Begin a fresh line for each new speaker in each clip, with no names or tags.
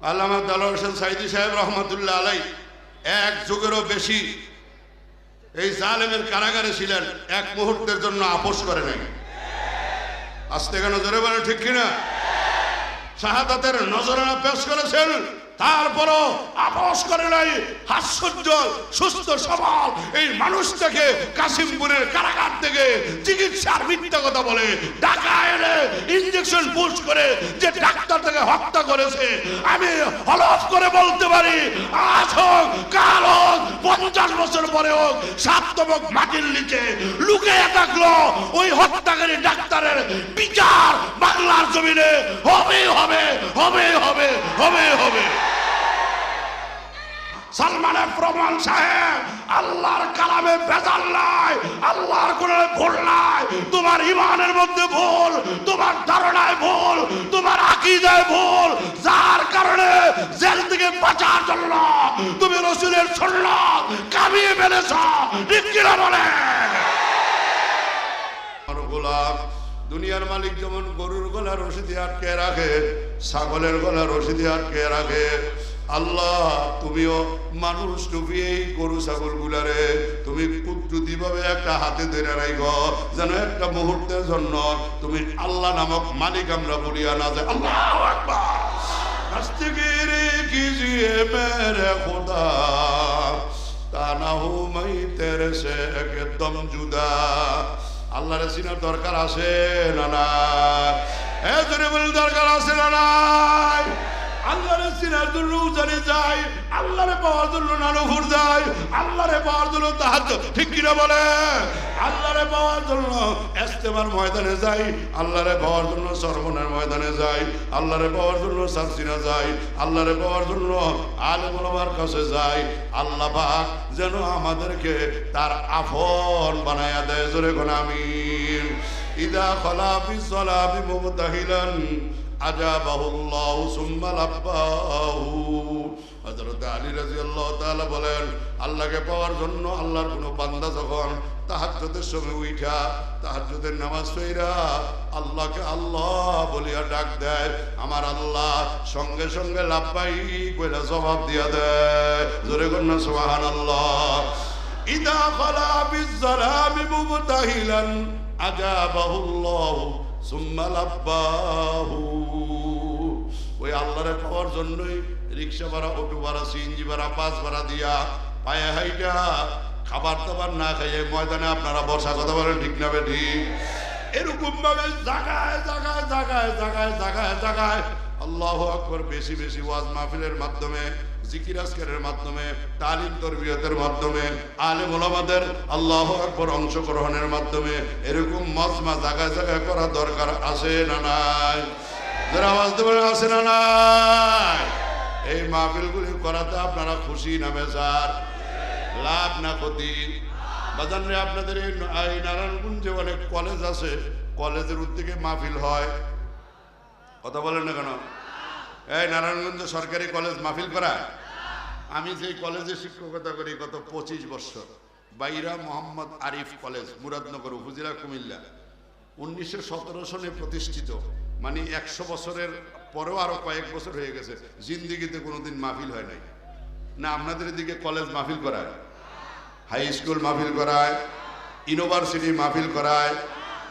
আল্লামা দল হোসেন সাইদি সাহেব রহমতুল্লাহ আলাই এক যুগেরও বেশি এই জালেমের কারাগারে ছিলেন, এক মুহূর্তের জন্য আপোষ করে নাই। আজ থেকে নজরে বলে ঠিক কিনা? শাহাদাতের নজরানা পেশ করেছেন? তারপরও আপোষ করে নাই। হাস্যোজ্জ্বল সুস্থ, সবল এই মানুষটাকে কাশিমপুরের কারাগার থেকে চিকিৎসার মিথ্যা কথা বলে ঢাকা এনে ইঞ্জেকশন পুশ করে যে ডাক্তার থেকে হত্যা করেছে। আমি হলফ করে বলতে পারি, আজ হোক, কাল হোক, পঞ্চাশ বছর পরে হোক সাতমক মাটির নিচে লুকিয়ে থাকল ওই হত্যাকারী ডাক্তারের বিচার বাংলার জমিনে। হবে হবে হবে হবে হবে হবে। সালমানের প্রমাণ সাহেব, আল্লাহর কালামে ভেজাল নাই, আল্লাহর কোরআনে ভুল নাই, তোমার ইমানের মধ্যে ভুল, তোমার ধারণায় ভুল, তোমার আকীদায় ভুল, যার কারণে জেল থেকে বাঁচার জন্য তুমি রসুলের সুন্নাত কামিয়ে ফেলেছ। কিনা বলে? গোলাম, দুনিয়ার মালিক যেমন গরুর গলা রশিদি আটকে রাখে, ছাগলের গলা রশিদি আটকে রাখে আল্লাহ, তুমিও মানুষ টুপি এই গরু, ছাগল গুলারে, তুমি কুদ্রুতি ভাবে একটা হাতে ধরে রাইগ যেন একটা মুহূর্তের জন্য তুমি আল্লাহ নামক মালিক আমরা বলিয়া না যে আল্লাহ একদম দরকার আছে না না এ জোরে বলে দরকার আছে না নাই? আল্লাহর চিনার জন্য উজানে যায়, আল্লাহরে পাওয়ার জন্য নানুপুর যায়, আল্লাহরে পাওয়ার জন্য তাহাজ ঠিক কিনা বলে? আল্লাহরে পাওয়ার জন্য এস্তেমার ময়দানে যাই আল্লাহরে পাওয়ার জন্য সর্বনের ময়দানে যাই আল্লাহরে পাওয়ার জন্য সারসিনা যাই আল্লাহরে পাওয়ার জন্য আলমুলমার কাছে যাই আল্লাহ পাক যেন আমাদেরকে তার আফন বানায়া দেয়, জোরে কোন আমিন। ইদা খলা ফি মুবতাহিলান আজাবাহুল্লাহু সুম্মা লাব্বাহু। হযরত আলী রাদিয়াল্লাহু তাআলা বলেন, আল্লাহকে বান্দা যখন তাহাজ্জুদের নামাজ আল্লাহকে আল্লাহ বলিয়া ডাক দেয়, আমার আল্লাহ সঙ্গে সঙ্গে লাব্বাই কইলা জবাব দিয়া দেয়। জোরে সুবহানাল্লাহ। ইদা খলা সুম্মা লাব্বাহু। ওই আল্লাহরে পাওয়ার জন্যই রিক্সা ভাড়া, অটো ভাড়া, সিএনজি ভাড়া, বাস ভাড়া দিয়া পায়ে হাইটা খাবার দাবার না খাইয়ে ময়দানে আপনারা বর্ষা কথা বলেন ঠিক না ঠিক এরকম ভাবে জাগায় জাগায় জাগায় জাগায় জাগায় জাগায় আল্লাহ আকবর বেশি বেশি ওয়াজ মাহফিলের মাধ্যমে, জিকির আজকারের মাধ্যমে, তালিম তরবিয়তের মাধ্যমে, আলেম ওলামাদের আল্লাহ আকবর অংশগ্রহণের মাধ্যমে এরকম মজমা জায়গায় জায়গায় করা দরকার আছে না নাই? যারা আওয়াজ আছে না, নাই। এই মাহফিলগুলি করাতে আপনারা খুশি না বেজার? লাভ না ক্ষতি? আপনাদের এই নারায়ণগঞ্জে অনেক কলেজ আছে। কলেজের উদ্যোগে মাহফিল হয়। কথা বলেন না কেন? এই নারায়ণগঞ্জ সরকারি কলেজ মাহফিল করা? আমি যেই কলেজে শিক্ষকতা করি গত পঁচিশ বছর। বাইরা মোহাম্মদ আরিফ কলেজ মুরাদনগর, উপজেলা কুমিল্লা। উনিশশো সতেরো সনে প্রতিষ্ঠিত। মানে একশো বছরের পরেও আরও কয়েক বছর হয়ে গেছে। জিন্দিগিতে কোনোদিন মাহফিল হয় নাই। না, আপনাদের দিকে কলেজ মাহফিল করায়। হাই স্কুল মাহফিল করায়। ইউনিভার্সিটি মাহফিল করায়।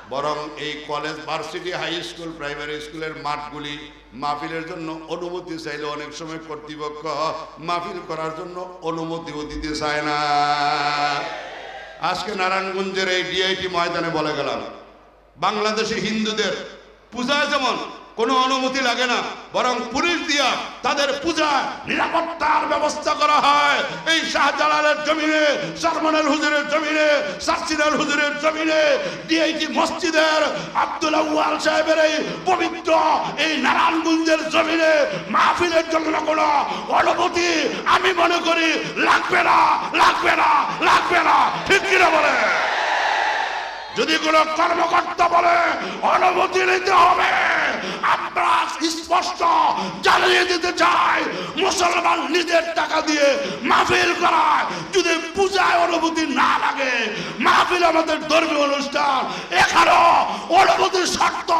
বরং এই college, varsity, high school, primary স্কুলের মাঠগুলি মাহফিলের জন্য অনুমতি চাইলে অনেক সময় কর্তৃপক্ষ মাহফিল করার জন্য অনুমতিও দিতে চায় না। আজকে নারায়ণগঞ্জের এই ডিআইটি ময়দানে বলে গেলাম, বাংলাদেশি হিন্দুদের পূজায় যেমন কোনো অনুমতি লাগে না, বরং পুলিশ দিয়া তাদের পূজা নিরাপত্তার ব্যবস্থা করা হয়। এই শাহজালালের জমিনে, সারমানের হুজুরের জমিনে সাসিনাল হুজুরের জমিনে ডিআইটি মসজিদের আব্দুল আউয়াল সাহেবের এই পবিত্র এই নারায়ণগঞ্জের জমিনে মাহফিলের জন্য কোনো অনুমতি আমি মনে করি লাগবে না লাগবে না লাগবে না। ঠিক কিনা বলে যদি কোনো কর্মকর্তা বলে, অনুমতি নিতে হবে। আমরা স্পষ্ট জানিয়ে দিতে চাই, মুসলমান নিজের টাকা দিয়ে মাহফিল করায়। যদি পূজায় অনুভূতি না লাগে, মাহফিল আমাদের ধর্মীয় অনুষ্ঠান। এখানেও অনুভূতির শর্ত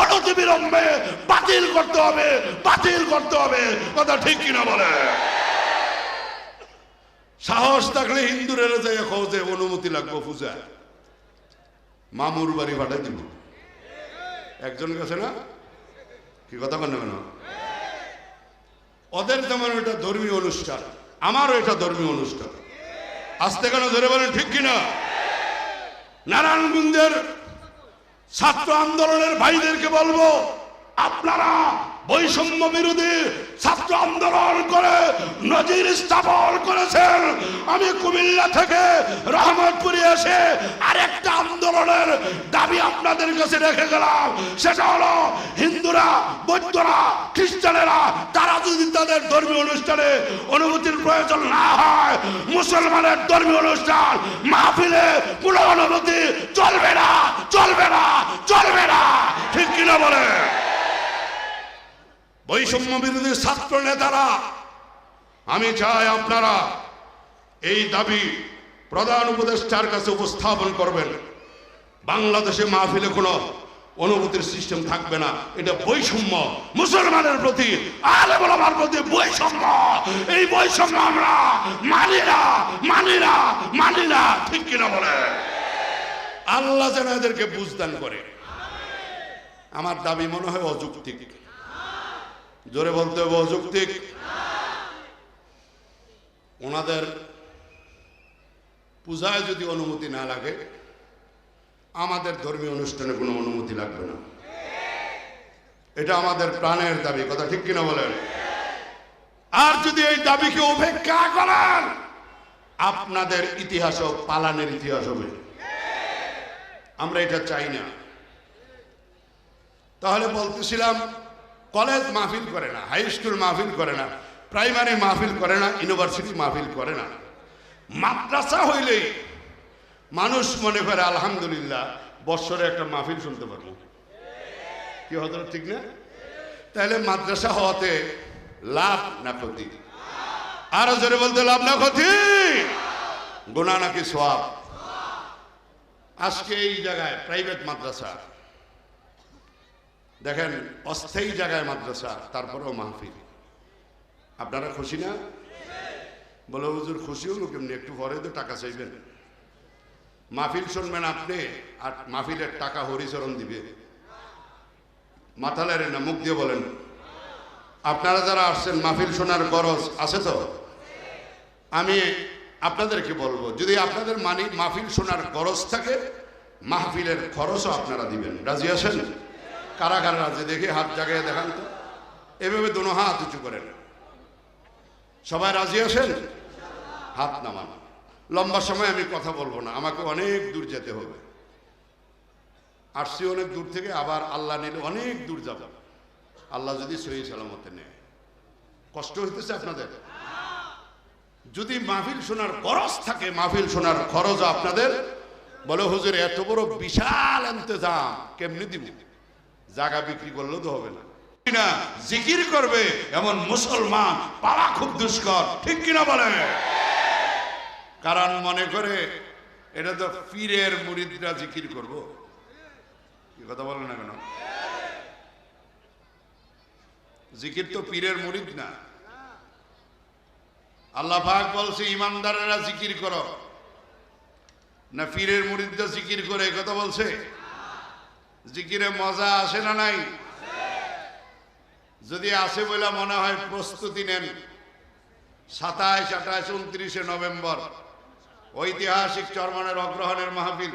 অনতি বিলম্বে বাতিল করতে হবে, বাতিল করতে হবে। কথা ঠিক কিনা বলে? সাহস থাকলে হিন্দুরের যে যে, অনুমতি লাগবে পূজায়। মামুর বাড়ি পাঠাই দিব। একজন গেছে না? কি কথা বলবে কেন? ওদের যেমন এটা ধর্মীয় অনুষ্ঠান, আমারও এটা ধর্মীয় অনুষ্ঠান। আসতে কেন ধরে বলেন, ঠিক কিনা? নারায়ণগঞ্জের ছাত্র আন্দোলনের ভাইদেরকে বলব, আপনারা বৈষম্য বিরোধী ছাত্র আন্দোলন করে নজির স্থাপন করেছেন। আমি কুমিল্লা থেকে রহমতপুরে এসে আরেকটা আন্দোলনের দাবি আপনাদের কাছে রেখে গেলাম। সেটা হলো হিন্দুরা, বৌদ্ধরা, খ্রিস্টানেরা, তারা যদি তাদের ধর্মীয় অনুষ্ঠানে অনুমতির প্রয়োজন না হয়, মুসলমানের ধর্মীয় অনুষ্ঠান, মাহফিলে কোনো অনুমতি চলবে না চলবে না চলবে না। ঠিক কিনা বলে বৈষম্য বিরোধী ছাত্র নেতারা, আমি চাই আপনারা এই দাবি প্রধান উপদেষ্টার কাছে উপস্থাপন করবেন। বাংলাদেশে মাহফিলে কোনো অনুভূতির সিস্টেম থাকবে না। এটা বৈষম্য। মুসলমানের প্রতি আলেমার প্রতি বৈষম্য। এই বৈষম্য আমরা মানি না মানি না মানি না। ঠিক কিনা বলে? আল্লাহ যেন এদেরকে বুঝদান করে। আমার দাবি মনে হয় অযৌক্তিক। জোরে বলতে হবে, অযৌক্তিক। ওনাদের পূজায় যদি অনুমতি না লাগে, আমাদের ধর্মীয় অনুষ্ঠানে কোনো অনুমতি লাগবে না। এটা আমাদের প্রাণের দাবি, কথা ঠিক কিনা বলেন? আর যদি এই দাবিকে উপেক্ষা করেন, আপনাদের ইতিহাসও পালানের ইতিহাস হবে। আমরা এটা চাই না। তাহলে বলতেছিলাম কলেজ মাহফিল করে না, হাই স্কুল মাহফিল করে না, প্রাইমারি মাহফিল করে না, ইউনিভার্সিটি মাহফিল করে না। মাদ্রাসা হইলেই মানুষ মনে করে, আলহামদুলিল্লাহ, বৎসরে একটা মাহফিল শুনতে পারব। কি হতো ঠিক না? তাহলে মাদ্রাসা হওয়াতে লাভ না ক্ষতি? আরও জোরে বলতে লাভ না ক্ষতি? গোনা নাকি সব আজকে এই জায়গায় প্রাইভেট মাদ্রাসা দেখেন, অস্থায়ী জায়গায় মাদ্রাসা, তারপরেও মাহফিল। আপনারা খুশি না? বলে, হুজুর, খুশি হলো কেমনি? একটু পরে তো টাকা চাইবেন। মাহফিল শুনবেন আপনি, আর মাহফিলের টাকা হরিচরণ দিবে। মাথা লেন না, মুখ দিয়ে বলেন। আপনারা যারা আসছেন, মাহফিল শোনার গরজ আছে তো? আমি আপনাদেরকে বলব, যদি আপনাদের মানি, মাহফিল শোনার গরজ থাকে, মাহফিলের খরচও আপনারা দিবেন। রাজি আছেন? কারা কারা রাজি দেখে হাত জায়গায় দেখান তো। এভাবে দুনো হাত উঁচু করেন। সবাই রাজি আছেন? হাত নামান। লম্বা সময় আমি কথা বলব না, আমাকে অনেক দূর যেতে হবে। আসছি অনেক দূর থেকে, আবার আল্লাহ নিলে অনেক দূর যাব। আল্লাহ যদি সহি সালামতে নেয়। কষ্ট হইতেছে আপনাদের? যদি মাহফিল শোনার খরচ থাকে, মাহফিল শোনার খরচ আপনাদের, বলে হুজুর, এত বড় বিশাল ইন্তজাম, কেমনি দিব? জায়গা বিক্রি করলেও তো হবে না। না জিকির করবে এমন মুসলমান পাওয়া খুব দুষ্কর, ঠিক কিনা বলে কারণ মনে করে এটা তো পীরের মুরিদরা জিকির করব। কি কথা বলে না কেন? জিকির তো পীরের মুরিদ না। আল্লাহ পাক বলছে, ইমানদারেরা জিকির করো। না পীরের মুরিদরা জিকির করে কথা বলছে? জিকিরে মজা আসে না নাই? যদি আসে বলে মনে হয় প্রস্তুতি নেন। সাতাইশ আঠাশ উনত্রিশে নভেম্বর। ঐতিহাসিক চরমনের অগ্রহণের মাহফিল।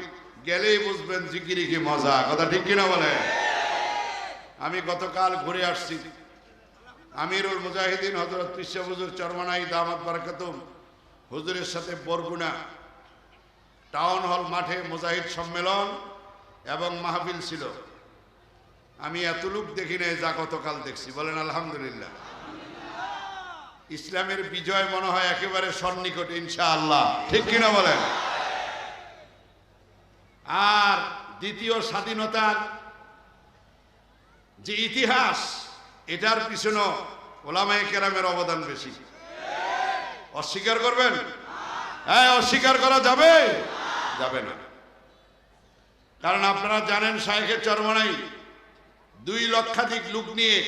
গেলেই বুঝবেন জিকিরি কি মজা। কথা ঠিক কিনা বলে? আমি গতকাল ঘুরে আসছি। আমিরুল মুজাহিদিন হজরত পিসা হুজুর চরমানাই দামাত বারাকাতুম, হুজুরের সাথে বরগুনা। টাউন হল মাঠে মুজাহিদ সম্মেলন। এবং মাহফিল ছিল। আমি এত লোক দেখি নাই যা গতকাল দেখছি। বলেন, আলহামদুলিল্লাহ। ইসলামের বিজয় মনে হয় একেবারে সন্নিকট ইনশা আল্লাহ ঠিক কিনা বলেন? আর দ্বিতীয় স্বাধীনতার যে ইতিহাস, এটার পিছনে ওলামায়ে কেরামের অবদান বেশি। অস্বীকার করবেন? হ্যাঁ অস্বীকার করা যাবে? যাবে না। কারণ আপনারা জানেন শাহেখের চরমনাই দুই লক্ষাধিক লোক নিয়ে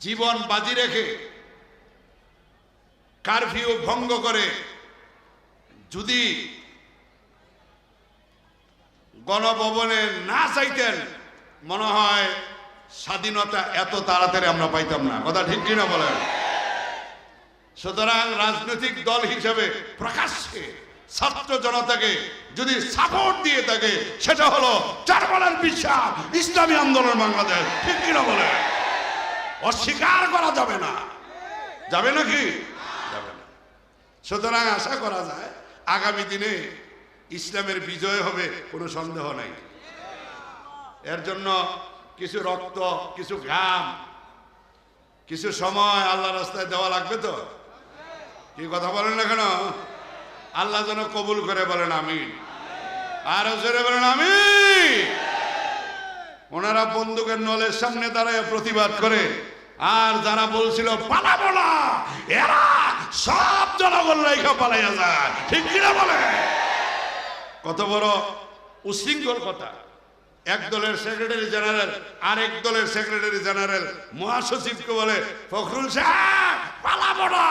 জীবন বাজি রেখে কারফিউ ভঙ্গ করে, যদি গণভবনে না চাইতেন, মনে হয় স্বাধীনতা এত তাড়াতাড়ি আমরা পাইতাম না। কথা ঠিক কিনা বলেন? সুতরাং রাজনৈতিক দল হিসেবে প্রকাশ্যে ছাত্র জনতাকে যদি সাপোর্ট দিয়ে থাকে, সেটা হলো চারবালার বিশ্বাস ইসলামী আন্দোলন বাংলাদেশ। ঠিক কিনা বলে? অস্বীকার করা যাবে না। যাবে নাকি? যাবে না। সুতরাং আশা করা যায়, আগামী দিনে ইসলামের বিজয় হবে, কোনো সন্দেহ নাই। এর জন্য কিছু রক্ত, কিছু ঘাম, কিছু সময় আল্লাহ রাস্তায় দেওয়া লাগবে তো? কি কথা বলেন না কেন? আল্লাহ যেন কবুল করে বলেন আমি আর জোরে বলেন আমি ওনারা বন্দুকের নলের সামনে দাঁড়ায় প্রতিবাদ করে। আর যারা বলছিল, পালাবো না, এরা সব জনগণ রেখা পালাইয়া যায়। ঠিক কিনা বলে কত বড় উশৃঙ্খল কথা। এক দলের সেক্রেটারি জেনারেল আরেক দলের সেক্রেটারি জেনারেল মহাসচিবকে বলে, ফখরুল সাহেব, পালাবো না।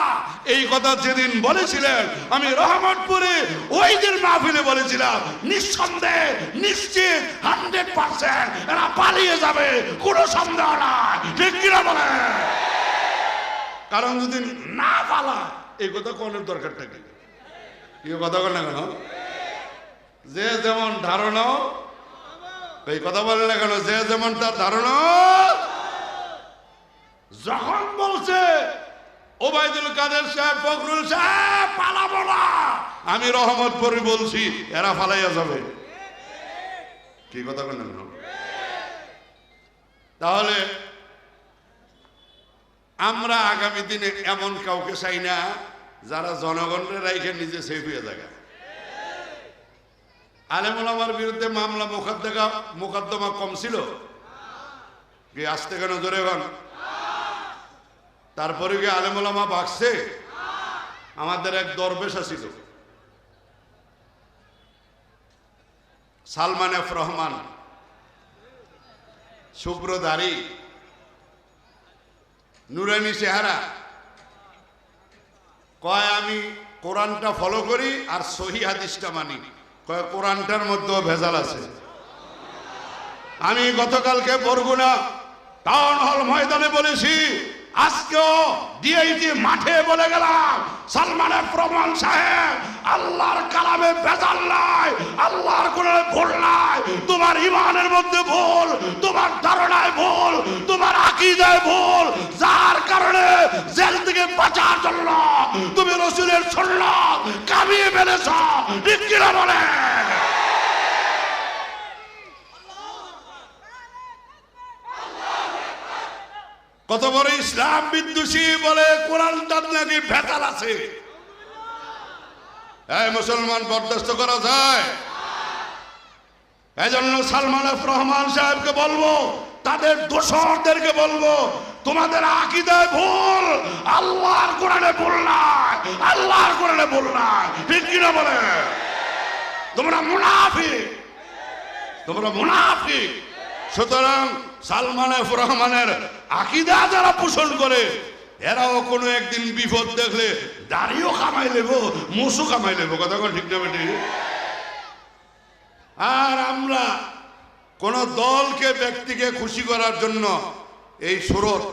এই কথা যেদিন বলেছিলেন, আমি রহমতপুরে ওই দিন মাহফিলে বলেছিলাম, নিঃসন্দেহে, নিশ্চিত, হান্ড্রেড পার্সেন্ট এরা পালিয়ে যাবে, কোনো সন্দেহ নাই। ঠিক কিনা বলে কারণ যদি না পালা এই কথা কোনের দরকার থাকে কি কথা না কেন? যে যেমন ধারণা এই কথা বলে না কেন? যে যেমন তার ধারণা, যখন বলছে, ওবায়দুল কাদের সাহেব, ফখরুল সাহেব, পালাবো না। আমি রহমতপুরে বলছি, এরা ফালাইয়া যাবে। কি কথা বলেন তাহলে, আমরা আগামী দিনে এমন কাউকে চাই না, যারা জনগণের রাইখে নিজে সেফ হয়ে থাকে আলেমুল আমার বিরুদ্ধে মামলা মোকদ্দমা মোকদ্দমা কম ছিল। কি আসতে কেন ধরে এখন তারপরে কি আলেমুলামা বাগছে আমাদের এক দরবেশ ছিল সালমান এফ রহমান শুভ্রদারি নুরানি চেহারা। কয়, আমি কোরআনটা ফলো করি আর সহি হাদিসটা মানি। কোরআনটার মধ্যেও ভেজাল আছে। আমি গতকালকে বরগুনা টাউন হল ময়দানে বলেছি আজকেও ডিআইটি মাঠে বলে গেলাম, সালমানের প্রমাণ সাহেব, আল্লাহর কালামে ভেজাল নাই, আল্লাহর কোরআনে ভুল নাই, তোমার ইমানের মধ্যে ভুল, তোমার ধারণায় ভুল, তোমার আকিদায় ভুল, যার কারণে জেল থেকে বাঁচার জন্য তুমি রসুলের সুন্নাত কামিয়ে ফেলেছ, ঠিক কিনা বলে? কত বড় ইসলাম বিদ্বেষী বলে কোরআনটার নাকি ভেতাল আছে? এই মুসলমান বরদাস্ত করা যায়। এই জন্য সালমান রহমান সাহেবকে বলব, তাদের দোষরদেরকে বলব, তোমাদের আকিদায় ভুল, আল্লাহর কোরআনে ভুল নাই, আল্লাহর কোরআনে ভুল নাই। ঠিক কিনা বলে? তোমরা মুনাফিক তোমরা মুনাফিক। সুতরাং সালমান রহমানের আকিদা যারা পোষণ করে, এরাও কোনো একদিন বিপদ দেখলে দাড়িও কামাই নেব মুসু কামাই নেব, কথা ঠিক না আর আমরা কোন দলকে, ব্যক্তিকে খুশি করার জন্য এই সুরত,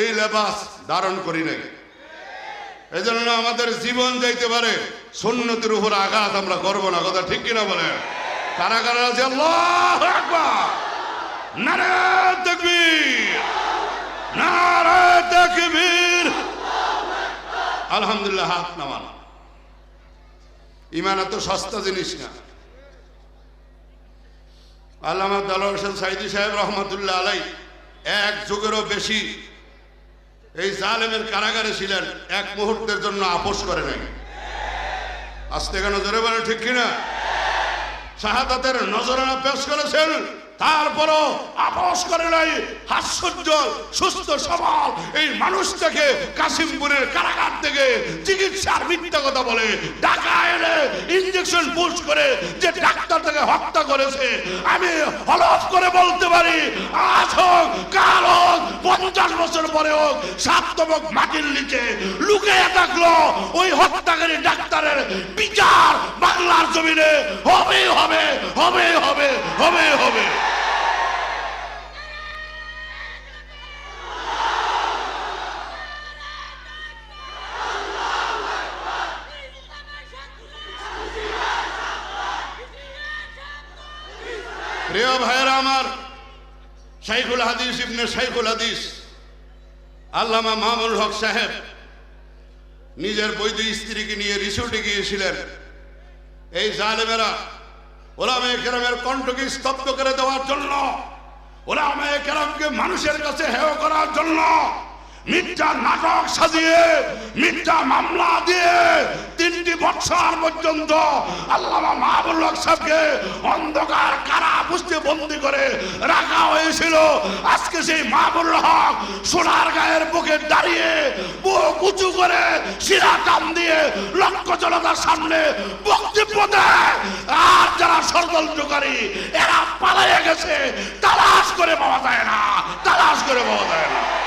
এই লেবাস ধারণ করি নাই। এই জন্য আমাদের জীবন যাইতে পারে, সুন্নতির উপর আঘাত আমরা করব না, কথা ঠিক কিনা বলে কারা কারা আছে আল্লাহ আকবার। নারে তকবীর নারে তকবীর। আলহামদুলিল্লাহ, হাত নামান। ইমান এত সস্তা জিনিস না। আল্লামা দালাল হোসেন সাইদি সাহেব রহমতুল্লাহ আলাই এক যুগেরও বেশি এই জালেমের কারাগারে ছিলেন, এক মুহূর্তের জন্য আপোষ করে নাই। আসতে কেন জোরে বলে ঠিক কিনা? শাহাদাতের নজরানা পেশ করেছেন। তারপরও আপোষ করে নাই হাস্যোজ্জ্বল সুস্থ, সবল। এই মানুষটাকে কাশিমপুরের কারাগার থেকে চিকিৎসার মিথ্যা কথা বলে, ঢাকা এনে ইঞ্জেকশন পুশ করে যে ডাক্তার তাকে হত্যা করেছে। আমি হলফ করে বলতে পারি, আজ হোক, কাল হোক, পঞ্চাশ বছর পরে হোক সাততমক মাটির নিচে লুকিয়ে থাকল ওই হত্যাকারী ডাক্তারের বিচার বাংলার জমিনে। হবে হবে হবে হবে হবে হবে। শাইখুল হাদিস ইবনে শাইখুল হাদিস, আল্লামা মামুল হক সাহেব নিজের বৈধ স্ত্রীকে নিয়ে রিসোর্টে গিয়েছিলেন। এই জালেমেরা ওলামে কেরামের কণ্ঠকে স্তব্ধ করে দেওয়ার জন্য ওলামে কেরামকে মানুষের কাছে হেয় করার জন্য মিথ্যা নাটক সাজিয়ে, মিথ্যা মামলা দিয়ে পর্যন্ত আল্লামা মাহবুল হক সাহেবকে অন্ধকার কারা পুষতে বন্দি করে রাখা হয়েছিল। আজকে সেই মাহবুল হক সোনার গায়ের বুকে দাঁড়িয়ে বুক উঁচু করে শিরা টান দিয়ে লক্ষ জনতার সামনে বক্তব্য দেয়। আর যারা ষড়যন্ত্রকারী, এরা পালাইয়া গেছে, তালাশ করে পাওয়া যায় না, তালাশ করে পাওয়া যায় না।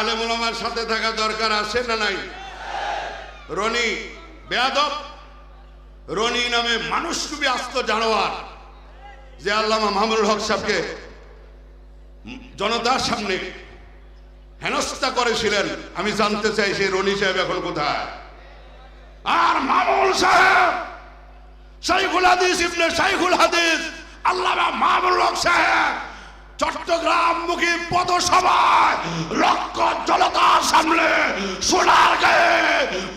আলেমুল আমার সাথে থাকা দরকার আছে না নাই? রনি, বেয়াদব। রনি নামে মানুষ খুবই আস্ত জানোয়ার, যে আল্লামা মাহমুদুল হক সাহেবকে জনতার সামনে হেনস্থা করেছিলেন। আমি জানতে চাই সেই রনি সাহেব এখন কোথায়। আর মামুল সাহেব, শাইখুল হাদিস ইবনে শাইখুল হাদিস, আল্লামা মাহমুদুল হক সাহেব চট্টগ্রাম মুখী পদসভায় লক্ষ জনতার সামনে সোনার গায়ে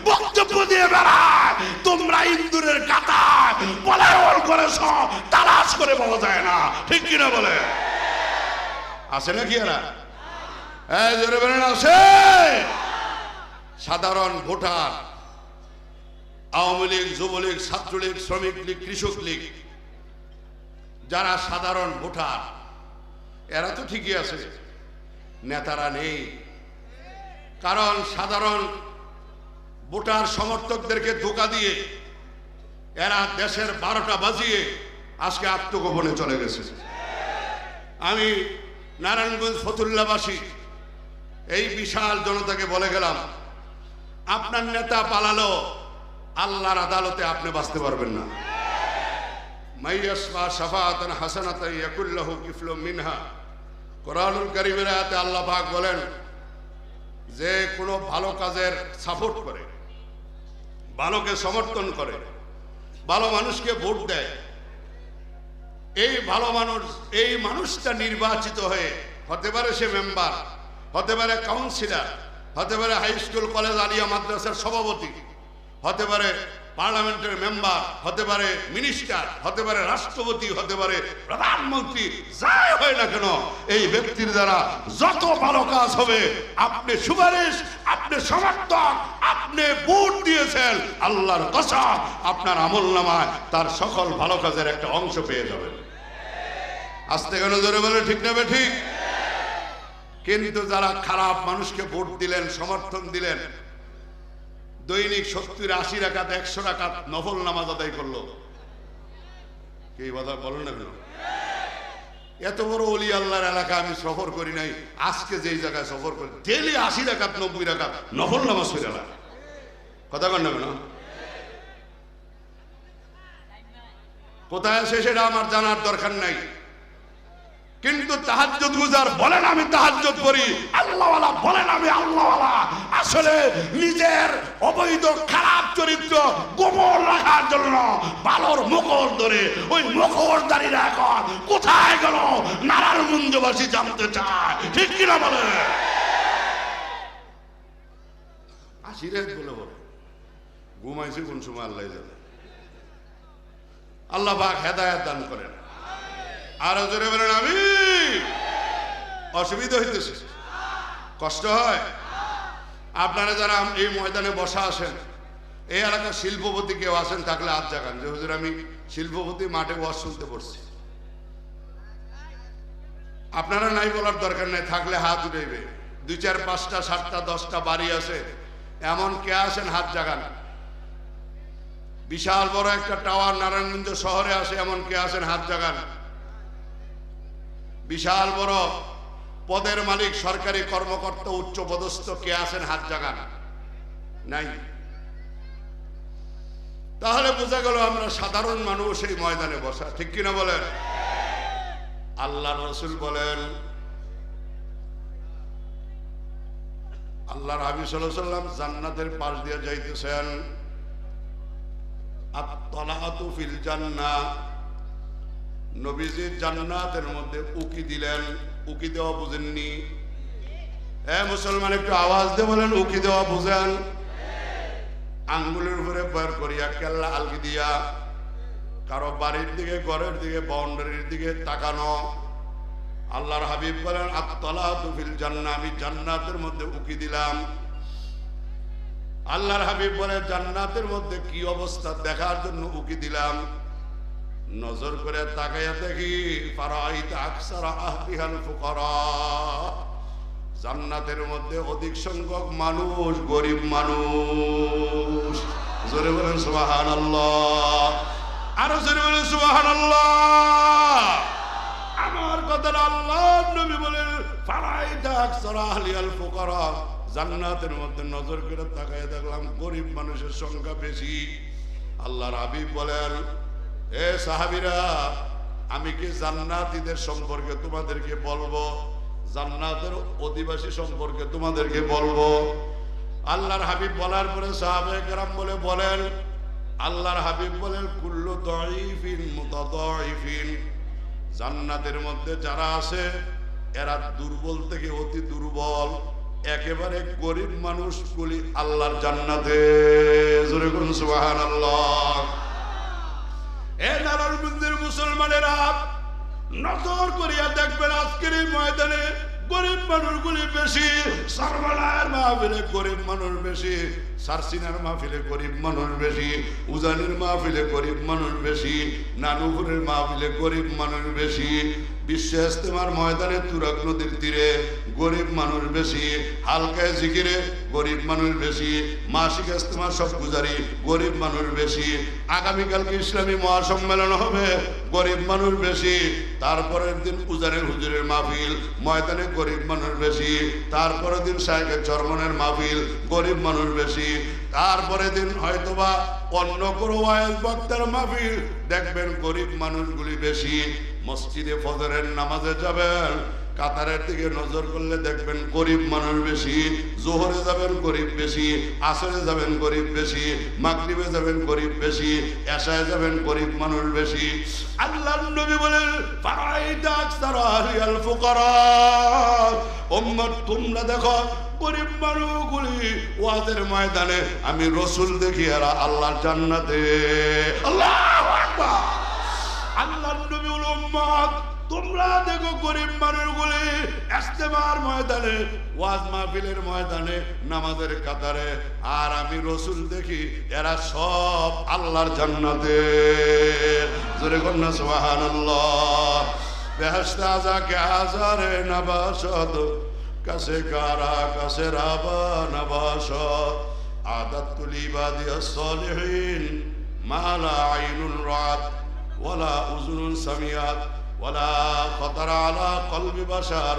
বক্তব্য দিয়ে বেড়ায়। তোমরা ইন্দুরের কাতায় পলায়ন করেছ, তালাশ করে পাওয়া যায় না। ঠিক কিনা বলে? আছে নাকি এরা? এই জোরে বলেন, আছে। সাধারণ voter, Awami League, Jubo League, Chhatra League, Sramik League, Krishak League, যারা সাধারণ ভোটার এরা তো ঠিকই আছে। নেতারা নেই। কারণ সাধারণ ভোটার সমর্থকদেরকে ধোকা দিয়ে এরা দেশের বারোটা বাজিয়ে আজকে আত্মগোপনে চলে গেছে। আমি নারায়ণগঞ্জ ফতুল্লাবাসী, এই বিশাল জনতাকে বলে গেলাম, আপনার নেতা পালালো, আল্লাহর আদালতে আপনি বাঁচতে পারবেন না। মাইয়াসমা শাফাতান হাসানাতান ইয়াকুল্লাহু কিফলুম মিনহা। কোরআনুল কারীমের আয়াতে আল্লাহ পাক বলেন, যে কোনো ভালো কাজের সাপোর্ট করে, ভালোকে সমর্থন করে, ভালো মানুষকে ভোট দেয়, এই ভালো মানুষ, এই মানুষটা নির্বাচিত হয়ে, হতে পারে সে মেম্বার হতে পারে কাউন্সিলর হতে পারে হাই স্কুল কলেজ আলিয়া মাদ্রাসার সভাপতি, হতে পারে পার্লামেন্টের মেম্বার হতে পারে মিনিস্টার, হতে পারে রাষ্ট্রপতি, হতে পারে প্রধানমন্ত্রী, যাই হয় না কেন, এই ব্যক্তির দ্বারা যত ভালো কাজ হবে, আপনি সুপারিশ, আপনি সমর্থন আপনি ভোট দিয়েছেন, আল্লাহর কসম, আপনার আমল নামায় তার সকল ভালো কাজের একটা অংশ পেয়ে যাবেন। আসতে কেন জোরে বলে, ঠিক নেবে ঠিক? কিন্তু যারা খারাপ মানুষকে ভোট দিলেন, সমর্থন দিলেন দৈনিক সত্তর আশি রাখাত একশো রাখাত নফল নামাজ আদায় করল। কি কথা বলেন না কেন? এত বড় অলি আল্লাহর এলাকা আমি সফর করি নাই। আজকে যেই জায়গায় সফর করি ডেলি আশি রাখাত নব্বই রাখাত নফল নামাজ হয়ে গেল কথা কন না কেন? কোথায় আছে সেটা আমার জানার দরকার নাই। কিন্তু তাহাজ্জুদ গুজার বলেন আমি তাহাজ্জুদ করি। আল্লাহওয়ালা বলেন আমি আল্লাহওয়ালা। আসলে নিজের অবৈধ খারাপ চরিত্র গোপন রাখার জন্য ভালোর মুখর ধরে ওই মুখোশধারীরা এখন কোথায় গেল নারায়ণগঞ্জবাসী জানতে চায়। ঠিক কিনা বলে? বলে বলে, ঘুমাইছে কোন সময় আল্লাহ জানে। আল্লাহ পাক হেদায়াত দান করেন। আর জোরে বলেন, আমি। অসুবিধা হইতেছে। কষ্ট হয়? আপনারা যারা এই ময়দানে বসা আছেন, এই এলাকার শিল্পপতি কেউ আছেন, থাকলে হাত জাগান যে, হুজুর, আমি শিল্পপতি মাঠে ওয়াজ শুনতে পড়ছি আপনারা নাই বলার দরকার নাই, থাকলে হাত উঠেবে দুই চার, পাঁচটা, সাতটা, দশটা বাড়ি আছে, এমন কে আছেন, হাত জাগান। বিশাল বড় একটা টাওয়ার নারায়ণগঞ্জ শহরে আছে, এমন কে আছেন, হাত জাগান। বিশাল বড় পদের মালিক, সরকারি কর্মকর্তা উচ্চ পদস্থ কে আছেন হাত জাগান? নাই। তাহলে বোঝা গেল আমরা সাধারণ মানুষ এই ময়দানে বসা, ঠিক কিনা বলেন? আল্লাহ রসুল বলেন, আল্লাহর হাবি সাল্লাম জান্নাতের পাশ দিয়ে যাইতেছেন আত্তলাতু ফিল জান্নাহ। নবীজি জান্নাতের মধ্যে উকি দিলেন, উকি দেওয়া বুঝেননি। হ্যাঁ মুসলমান, একটু আওয়াজ দিয়ে বলেন, উকি দেওয়া বুঝেন? আঙ্গুলের উপরে বের করিয়া কেল্লা আলগি দিয়া, কারও বাড়ির দিকে, ঘরের দিকে, বাউন্ডারির দিকে তাকানো। আল্লাহর হাবিব বলেন আত্তলা তুফিল জান্না আমি জান্নাতের মধ্যে উকি দিলাম। আল্লাহর হাবিব বলে জান্নাতের মধ্যে কি অবস্থা দেখার জন্য উকি দিলাম। নজর করে তাকাইয়া দেখি, ফারাইতা আকসারা আহলিহাল ফুকারা। জান্নাতের মধ্যে অধিক সংখ্যক মানুষ, গরিব মানুষ। জোরে বলেন সুবাহান আরও জোরে বলেন সুবাহান আমার কথা আল্লাহ নবী বলেন, ফারাইতা আকসারা আহলিহাল ফুকারা। জান্নাতের মধ্যে নজর করে তাকায় দেখলাম, গরিব মানুষের সংখ্যা বেশি। আল্লাহর হাবিব বলেন এ সাহাবিরা, আমি কি জান্নাতীদের সম্পর্কে তোমাদেরকে বলব? জান্নাতের অধিবাসী সম্পর্কে তোমাদেরকে বলব? আল্লাহর হাবিব বলার পরে সাহাবে কেরাম বলে বলেন, আল্লাহর হাবিব বলেন, কুল্লু দইফিন মুতাদইফিন জান্নাতের মধ্যে যারা আছে, এরা দুর্বল থেকে অতি দুর্বল। একেবারে গরিব মানুষগুলি আল্লাহর জান্নাতে। জোরে সুবহানাল্লাহ। এ নারায়ণগঞ্জের মুসলমানেরা, নজর করিয়া দেখবেন আজকের এই ময়দানে গরিব মানুষগুলি বেশি সরবলার মাহফিলে গরিব মানুষ বেশি। সারসিনার মাহফিলে গরিব মানুষ বেশি, উজানের মাহফিলে গরিব মানুষ বেশি, নানুপুরের মাহফিলে গরিব মানুষ বেশি, বিশ্ব ইস্তেমার ময়দানে তুরাক নদীর তীরে গরিব মানুষ বেশি, হালকায় জিকিরে গরিব মানুষ বেশি, মাসিক ইস্তেমা সব গুজারি গরিব মানুষ বেশি, আগামীকালকে ইসলামী মহাসম্মেলন হবে গরিব মানুষ বেশি, তারপরের দিন উজানের হুজুরের মাহফিল ময়দানে গরিব মানুষ বেশি, তারপরের দিন সাহেবের চরমনের মাহফিল গরিব মানুষ বেশি তারপরে দিন হয়তোবা অন্য কোনো ওয়াইজ বক্তার মাহফিল। দেখবেন গরিব মানুষগুলি বেশি মসজিদে ফজরের নামাজে যাবেন, কাতারের দিকে নজর করলে দেখবেন গরিব মানুষ বেশি, জোহরে যাবেন গরিব বেশি, আসরে যাবেন গরিব বেশি, মাগরিবে যাবেন গরিব বেশি, এশায় যাবেন গরিব মানুষ বেশি। আল্লাহ নবী বলেন, ফারাইদা আকসারা আহলিয়াল ফুকারা। উম্মত, তোমরা দেখো গরিব মানুষগুলি ওয়াজের ময়দানে আমি রসুল দেখি, এরা আল্লাহর জান্নাতে। আল্লাহু আকবার। আল্লাহ নবী উম্মত। তোমরা দেখো গরিব মানুষগুলি ইস্তেমার ময়দানে, ওয়াজ মাহফিলের ময়দানে, নামাজের কাতারে। আর আমি রসুল দেখি, এরা সব আল্লাহর জান্নাতে। জোরে কন্যা সুবহানাল্লাহ। বেহেশতে আজাকে আজারে নবাসদ। কাছে কারা কাছে রাবান আদাতুল ইবাদি সলিহীন, মালা আইনুন রাত, ওয়ালা উজুনুন সামিয়াত, ওয়ালা খতার আলা কলবি বাসার।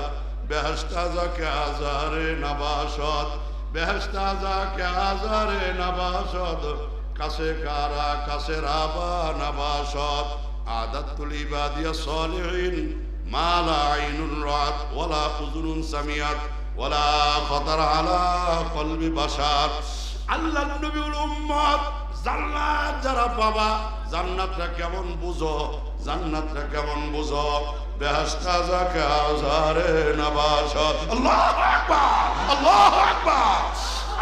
বেহস্তা যাকে আজারে নাবাসত বেহস্তা যাকে আজারে নাবাসত, কাছে কারা কাছে সলিহীন মা লা আইনুন রাত, ওয়ালা উযুনুন সামিয়াত, ওয়ালা খাতার আলা কলবি বাশার আল্লাহ নবীর উম্মত, জান্নাত যারা পাবা, জান্নাতটা কেমন বুঝো, জান্নাতটা কেমন বুঝো? বেহেশতা যাকে আজারে নবাসত। আল্লাহু আকবার আল্লাহু আকবার।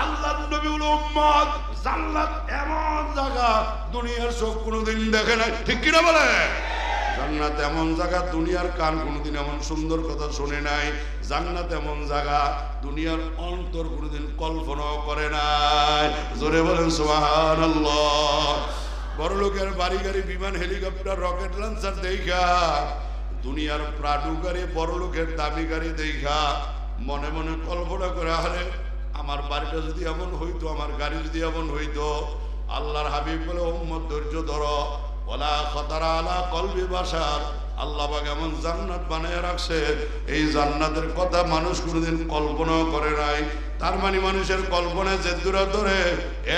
আল্লাহ নবী উম্মত, জান্নাত এমন জায়গা, দুনিয়ার চোখ কোনোদিন দেখে নাই। ঠিক কিনা বলে? জান্নাত এমন জায়গা, দুনিয়ার কান কোনোদিন এমন সুন্দর কথা শুনে নাই। জান্নাত এমন জায়গা, দুনিয়ার অন্তর কোনোদিন কল্পনাও করে নাই। জোরে বলেন, সুবহানাল্লাহ। বড় লোকের বাড়ি গাড়ি, বিমান, হেলিকপ্টার, রকেট লঞ্চার দেখা। দুনিয়ার প্রাডু গাড়ি বড় লোকের দামি গাড়ি দেখা। মনে মনে কল্পনা করে, আরে, আমার বাড়িটা যদি এমন হইতো, আমার গাড়ি যদি এমন হইতো, আল্লাহর হাবিব বলে, উম্মত, ধৈর্য ধরো। ওলা খতারা আলা কলবি বাসার। আল্লাহ এমন জান্নাত বানিয়ে রাখছে এই জান্নাতের কথা মানুষ কোনোদিন কল্পনাও করে নাই। তার মানে মানুষের কল্পনায় যে দূরে ধরে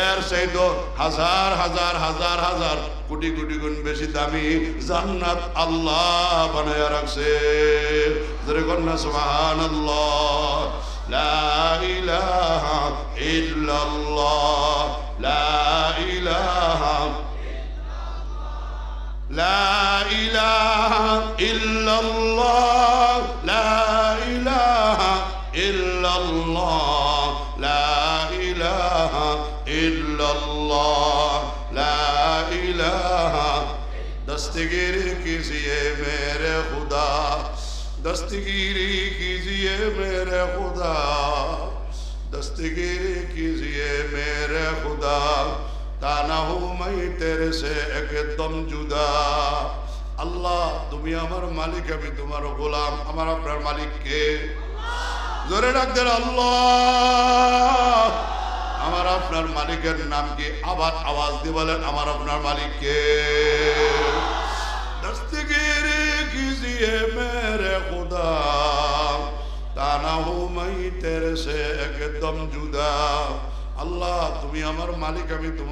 এর সেই তো হাজার হাজার হাজার হাজার কোটি কোটি গুণ বেশি দামি জান্নাত আল্লাহ বানায় রাখছে। কন্যা সুবহানাল্লাহ। লা ইলাহা ইল্লাল্লাহ। লা ইলাহা لا إله إلا الله. لا إله إلا الله. لا إله إلا الله. لا إله. دستگیری کیجئے میرے خدا. دستگیری کیجئے میرے خدا. دستگیری کیجئے میرے خدا. তানা হো মাই তেরে সে একদম জুদা। আল্লাহ, তুমি আমার মালিক, আমি তোমার গোলাম। আমার আপনার মালিক কে? ডাক দেন আল্লাহ। আমার আপনার মালিকের নাম কি? আবার আওয়াজ দিয়ে বলেন, আমার আপনার মালিককে দস্তগিরি কিজিয়ে মেরে খুদা। তানা হো মাই তেরে সে একদম জুদা। আল্লাহ, তুমি আমার মালিক, আমি তোমার